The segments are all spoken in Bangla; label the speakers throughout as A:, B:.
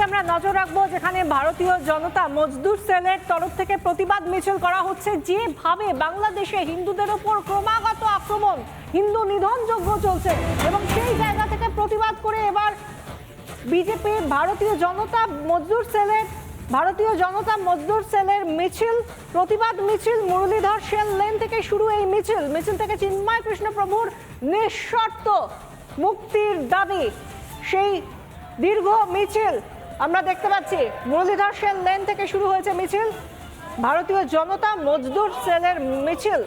A: মুহূর্তে আমরা নজর রাখব, যেখানে ভারতীয় জনতা মজদুর সেলের তরফ থেকে প্রতিবাদ মিছিল করা হচ্ছে। যেভাবে বাংলাদেশে হিন্দুদের ওপর ক্রমাগত আক্রমণ, হিন্দু নিধন যজ্ঞ চলছে এবং সেই জায়গা থেকে প্রতিবাদ করে এবার বিজেপি ভারতীয় জনতা মজদুর সেলের ভারতীয় জনতা মজদুর সেলের মিছিল, প্রতিবাদ মিছিল, মুরলীধর সেল লেন থেকে শুরু এই মিছিল। মিছিল থেকে চিন্ময় কৃষ্ণ প্রভুর নিঃশর্ত মুক্তির দাবি। সেই দীর্ঘ মিছিল আমরা দেখতে পাচ্ছি মুরলীধর সেন লেন থেকে শুরু হয়েছে মিছিল। ভারতীয় জনতা মজদুর সেলের মিছিল।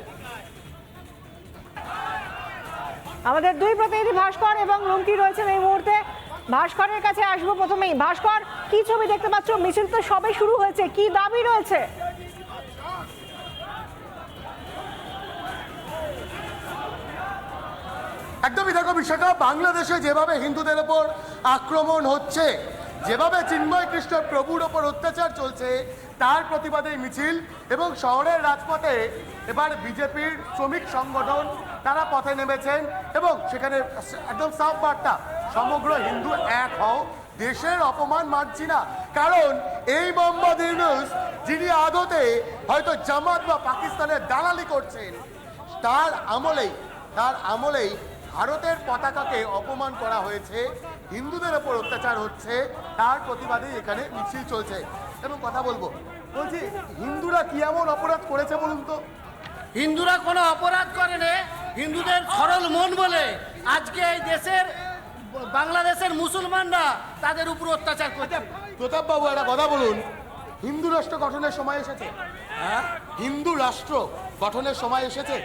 A: আমাদের দুই প্রতিনিধি ভাস্কর এবং রুমকি রয়েছেন এই মুহূর্তে। ভাস্করের কাছে আসব প্রথমেই। ভাস্কর, কি ছবি দেখতে পাচ্ছ? মিছিল তো সবে শুরু হয়েছে, কি দাবি রয়েছে?
B: একদমই দেখো বিষয়টা, বাংলাদেশে যেভাবে হিন্দুদের ওপর আক্রমণ হচ্ছে যেভাবে চিন্ময় কৃষ্ণ প্রভুর ওপর অত্যাচার চলছে, তার প্রতিবাদে মিছিল এবং শহরের রাজপথে এবার বিজেপির শ্রমিক সংগঠন তারা পথে নেমেছেন এবং সেখানে একদম সাফ বার্তা, সমগ্র হিন্দু এক হও, দেশের অপমান মানছি না। কারণ এই মোহাম্মদ ইউনুস যিনি আদতে হয়তো জামাত বা পাকিস্তানের দালালি করছেন, তার আমলেই তার আমলেই ভারতের পতাকাকে অপমান করা হয়েছে। হিন্দুদের ওপর অত্যাচার হচ্ছে তার প্রতিবাদে এখানে মিছিল চলছে। এবং কথা বলব বলছি হিন্দুরা কি এমন অপরাধ করেছে বলুন তো?
C: হিন্দুরা কোনো অপরাধ করে নে হিন্দুদের সরল মন বলে আজকে এই দেশের বাংলাদেশের মুসলমানরা তাদের উপর অত্যাচার করছে।
B: প্রতাপ বাবু একটা কথা বলুন। হিন্দু রাষ্ট্র গঠনের সময় এসেছে?
C: হ্যাঁ?
B: হিন্দু রাষ্ট্র গঠনের সময় এসেছে?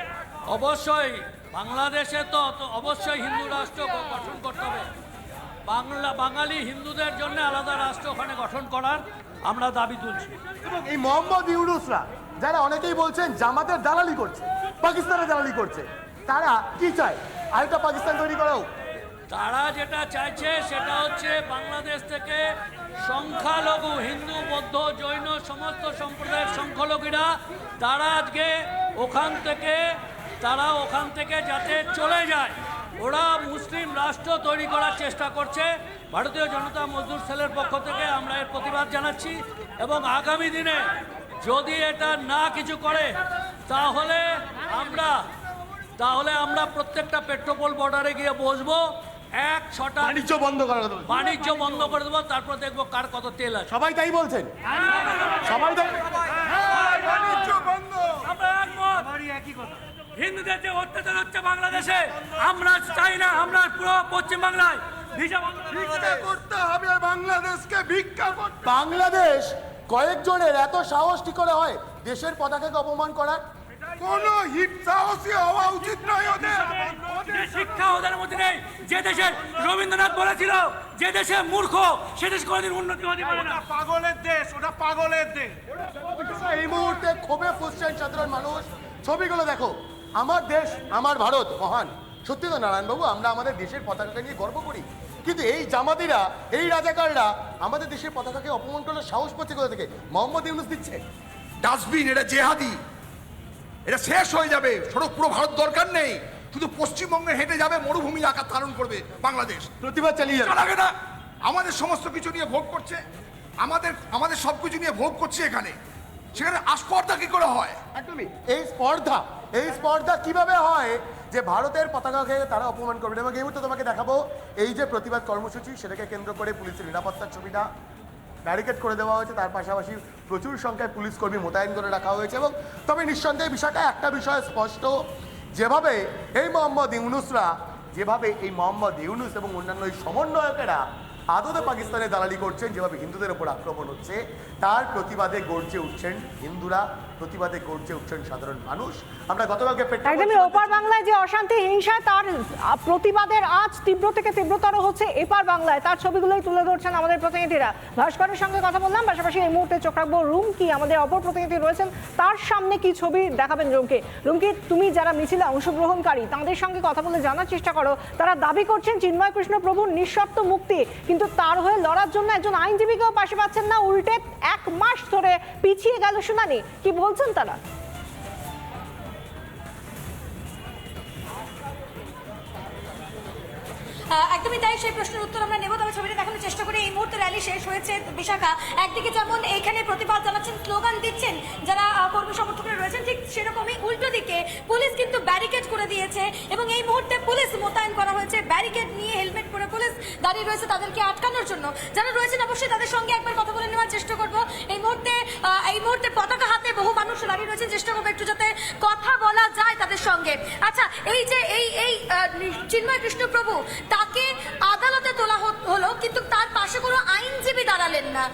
D: অবশ্যই। বাংলাদেশে তো অবশ্যই হিন্দু রাষ্ট্র গঠন করতে হবে। বাংলা বাঙালি হিন্দুদের জন্য আলাদা রাষ্ট্র ওখানে গঠন করার আমরা দাবি তুলছি।
B: এবং এই মোহাম্মদ ইউনুসরা যারা অনেকেই বলছেন জামাতের দালালি করছে পাকিস্তানের দালালি করছে তারা কি চায়? আরেকটা পাকিস্তান তৈরি করা হোক।
D: তারা যেটা চাইছে সেটা হচ্ছে বাংলাদেশ থেকে সংখ্যালঘু হিন্দু বৌদ্ধ জৈন সমস্ত সম্প্রদায়ের সংখ্যালঘুরা তারা আজকে ওখান থেকে তারা ওখান থেকে যাতে চলে যায়। ওরা মুসলিম রাষ্ট্র তৈরি করার চেষ্টা করছে। ভারতীয় জনতা মজদুর সেলের পক্ষ থেকে আমরা এর প্রতিবাদ জানাচ্ছি এবং আগামী দিনে যদি এটা না কিছু করে তাহলে আমরা তাহলে আমরা প্রত্যেকটা পেট্রোপোল বর্ডারে গিয়ে বসবো এক ছটা
B: বাণিজ্য বন্ধ করা কথা বলছে।
D: বাণিজ্য বন্ধ করে দেবো তারপর দেখব কার কত তেল আছে।
B: সবাই তাই বলছেন? সবাই তাই বাণিজ্য বন্ধ।
D: আমরা একমত। হিন্দুদের যে অত্যাচার হচ্ছে বাংলাদেশে আমরা চাই না আমরা পুরো পশ্চিম বাংলায়
E: করতে হবে। বাংলাদেশকে ভিক্ষা
B: বাংলাদেশ কয়েকজনের এত সাহস কি করে হয়? দেশের পতাকাকে অপমান করার?
E: কোন হওয়া উচিত নয় ওদের।
D: শিক্ষা ওদের মধ্যে নেই যে দেশের রবীন্দ্রনাথ বলেছিল যে দেশে মূর্খ সে দেশ কোনোদিন উন্নতি হতে পারে না।
E: পাগলের দেশ ওটা পাগলের দেশ।
B: এই মুহূর্তে ক্ষোভে ফুসছেন সাধারণ মানুষ। ছবিগুলো দেখো। আমার দেশ আমার ভারত মহান। সত্যি তো নারায়ণবাবু আমরা আমাদের দেশের পতাকাকে নিয়ে গর্ব করি। কিন্তু এই জামাতিরা এই রাজাকাররা আমাদের দেশের পতাকাকে অপমান করার সাহস পাচ্ছে কোথা থেকে? মোহাম্মদ ইউনুস দিচ্ছে।
E: ডাস্টবিন এটা জেহাদি। এটা শেষ হয়ে যাবে। সড়ক পুরো ভারত দরকার নেই। শুধু পশ্চিমবঙ্গে হেঁটে যাবে মরুভূমি আকার ধারণ করবে বাংলাদেশ।
B: প্রতিবাদ চালিয়ে যাবে।
E: লাগে না। আমাদের সমস্ত কিছু নিয়ে ভোগ করছে। আমাদের আমাদের সব কিছু নিয়ে ভোগ করছে এখানে। সেখানে আস্পর্ধা কি করে হয়?
B: একদমই। এই স্পর্ধা এই স্পর্ধা কীভাবে হয়? যে ভারতের পতাকাকে তারা অপমান করবে এবং এই মুহূর্তে তোমাকে দেখাবো, এই যে প্রতিবাদ কর্মসূচি, সেটাকে কেন্দ্র করে পুলিশের নিরাপত্তার ছবিটা ব্যারিকেড করে দেওয়া হয়েছে। তার পাশাপাশি প্রচুর সংখ্যায় পুলিশ কর্মী মোতায়েন করে রাখা হয়েছে। এবং তবে নিঃসন্দেহে বিষয়টা একটা বিষয় স্পষ্ট, যেভাবে এই মোহাম্মদ ইউনুসরা, যেভাবে এই মোহাম্মদ ইউনুস এবং অন্যান্য এই সমন্বয়কেরা আদতে পাকিস্তানে দালালি করছেন যেভাবে হিন্দুদের উপর আক্রমণ হচ্ছে তার প্রতিবাদে গর্জে উঠছেন হিন্দুরা প্রতিবাদে গর্জে উঠছেন সাধারণ মানুষ। আমরা গতকালকে
A: একদমই ওপার বাংলায় যে অশান্তি হিংসা তার প্রতিবাদের আজ তীব্র থেকে তীব্রতর হচ্ছে এপার বাংলায়। তার ছবিগুলোই তুলে ধরছেন আমাদের প্রতিনিধিরা। ভাস্করের সঙ্গে কথা বললাম পাশাপাশি এই মুহূর্তে চোখ রাখব রুমকি আমাদের অপর প্রতিনিধি রয়েছেন। তার সামনে কি ছবি দেখাবেন রুমকে? রুমকি তুমি যারা মিছিলে অংশগ্রহণকারী তাদের সঙ্গে কথা বলে জানার চেষ্টা করো। তারা দাবি করছেন চিন্ময় কৃষ্ণ প্রভুর নিঃশর্ত মুক্তি কিন্তু তার হয়ে লড়ার জন্য একজন আইনজীবীকেও পাশে পাচ্ছেন না। উল্টে এক মাস ধরে পিছিয়ে গেল শুনানি। কি বলছেন তারা?
F: একদমই তাই, সেই প্রশ্নের উত্তর আমরা নেব। তবে ছবিটা দেখানোর চেষ্টা করি, এই মুহূর্তে র্যালি শেষ হয়েছে বিশাখা। একদিকে যেমন এইখানে প্রতিবাদ জানাচ্ছেন, স্লোগান দিচ্ছেন যারা কর্মী সমর্থকরা রয়েছেন, ঠিক সেরকমই উল্টো দিকে পুলিশ কিন্তু ব্যারিকেড করে দিয়েছে এবং এই মুহূর্তে পুলিশ মোতায়েন করা হয়েছে। ব্যারিকেড নিয়ে হেলমেট পরে পুলিশ দাঁড়িয়ে রয়েছে তাদেরকে আটকানোর জন্য। যারা রয়েছেন, অবশ্যই তাদের সঙ্গে একবার কথা বলে নেওয়ার চেষ্টা করব। এই মুহূর্তে এই মুহূর্তে পতাকা হাতে বহু মানুষ দাঁড়িয়ে রয়েছেন চেষ্টা করব একটু যাতে কথা বলা যায় তাদের সঙ্গে। আচ্ছা এই যে এই এই চিন্ময় কৃষ্ণ প্রভু তাকে আদালতে তোলা হলো, কিন্তু তার পাশে কোনো আইনজীবী দাঁড়ালেন না।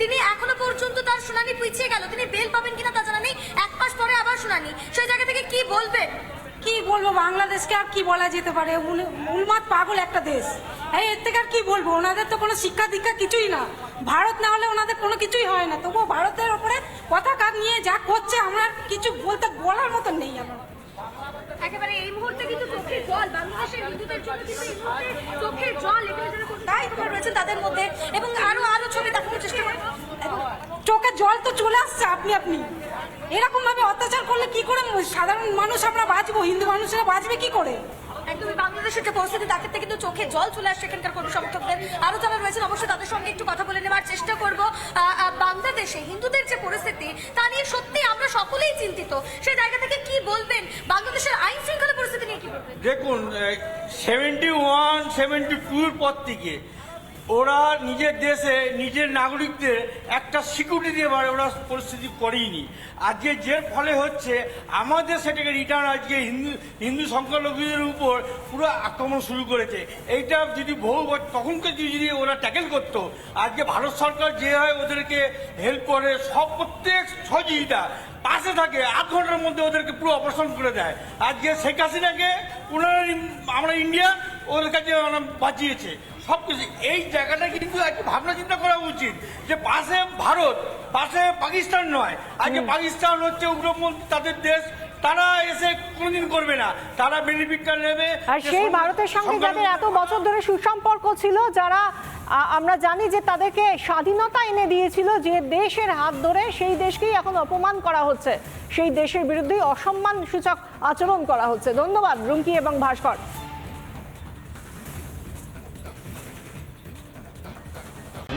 F: তিনি এখনও পর্যন্ত তার শুনানি পিছিয়ে গেল। তিনি বেল পাবেন কিনা তা জানা নেই। এক মাস পরে আবার শুনানি। সেই জায়গা থেকে কি বলবেন?
G: কি বলব? বাংলাদেশকে আর কি বলা যেতে পারে? উন্মাদ পাগল একটা দেশ। এর থেকে আর কি বলব? ওনাদের তো কোনো শিক্ষা দীক্ষা কিছুই না। ভারত না হলে ওনাদের কোনো কিছুই হয় না। তবুও ভারতের ওপরে পতাকা নিয়ে যা করছে আমরা কিছু বলতে বলার মতন নেই আমার।
F: একেবারে এই মুহূর্তে কিন্তু চোখের জল বাংলাদেশের হিন্দুদের জন্য কিন্তু এই মুহূর্তে চোখের জল এখানে যারা তাই তোমার রয়েছে তাদের মধ্যে এবং আরও আরও ছবি দেখানোর চেষ্টা করব এবং
G: জল তো চলে আসছে আপনি আপনি। এরকম ভাবে অত্যাচার করলে কি করে সাধারণ মানুষ আমরা বাঁচবো? হিন্দু মানুষেরা বাঁচবে কি করে?
F: একদমই বাংলাদেশের যে পরিস্থিতি তাকে কিন্তু চোখে জল চলে আসছে এখানকার কর্মী সমর্থকদের আরও যারা রয়েছেন, অবশ্যই তাদের সঙ্গে একটু কথা বলে নেওয়ার চেষ্টা করব। বাংলাদেশে হিন্দুদের যে পরিস্থিতি, তা নিয়ে সত্যি আমরা সকলেই চিন্তিত। সেই জায়গা থেকে কি বলবেন? বাংলাদেশের আইন শৃঙ্খলা পরিস্থিতি নিয়ে কি বলবেন?
H: দেখুন সেভেন্টি ওয়ান সেভেন্টি টুর পর থেকে ওরা নিজের দেশে, নিজের নাগরিকদের একটা সিকিউরিটি দেওয়ার ওরা পরিস্থিতি করেইনি। আজকে যে ফলে হচ্ছে, আমাদের সেটাকে রিটার্ন আজকে হিন্দু হিন্দু সংখ্যালঘুদের উপর পুরো আক্রমণ শুরু করেছে। এইটা যদি বহু তখনকে যদি ওরা ট্যাকেল করতো, আজকে ভারত সরকার যে হয় ওদেরকে হেল্প করে, সব প্রত্যেক সহযোগিতা পাশে থাকে, আধ ঘণ্টার মধ্যে ওদেরকে পুরো অপারেশন করে দেয়। আজকে শেখ হাসিনাকে পুনরায় আমরা ইন্ডিয়া, ওদের কাছে বাঁচিয়েছে। সব কিছু এই জায়গাটা কিন্তু একটু ভাবনা চিন্তা করা উচিত যে পাশে ভারত পাশে পাকিস্তান নয়। আজকে পাকিস্তান হচ্ছে উগ্রপন্থী তাদের দেশ। তারা এসে কোনোদিন করবে না। তারা বেনিফিটটা নেবে।
A: আর সেই ভারতের সঙ্গে যাদের এত বছর ধরে সুসম্পর্ক ছিল যারা আমরা জানি যে তাদেরকে স্বাধীনতা এনে দিয়েছিল যে দেশের হাত ধরে সেই দেশকেই এখন অপমান করা হচ্ছে। সেই দেশের বিরুদ্ধে অসম্মান সূচক আচরণ করা হচ্ছে। ধন্যবাদ রুমকি এবং ভাস্কর।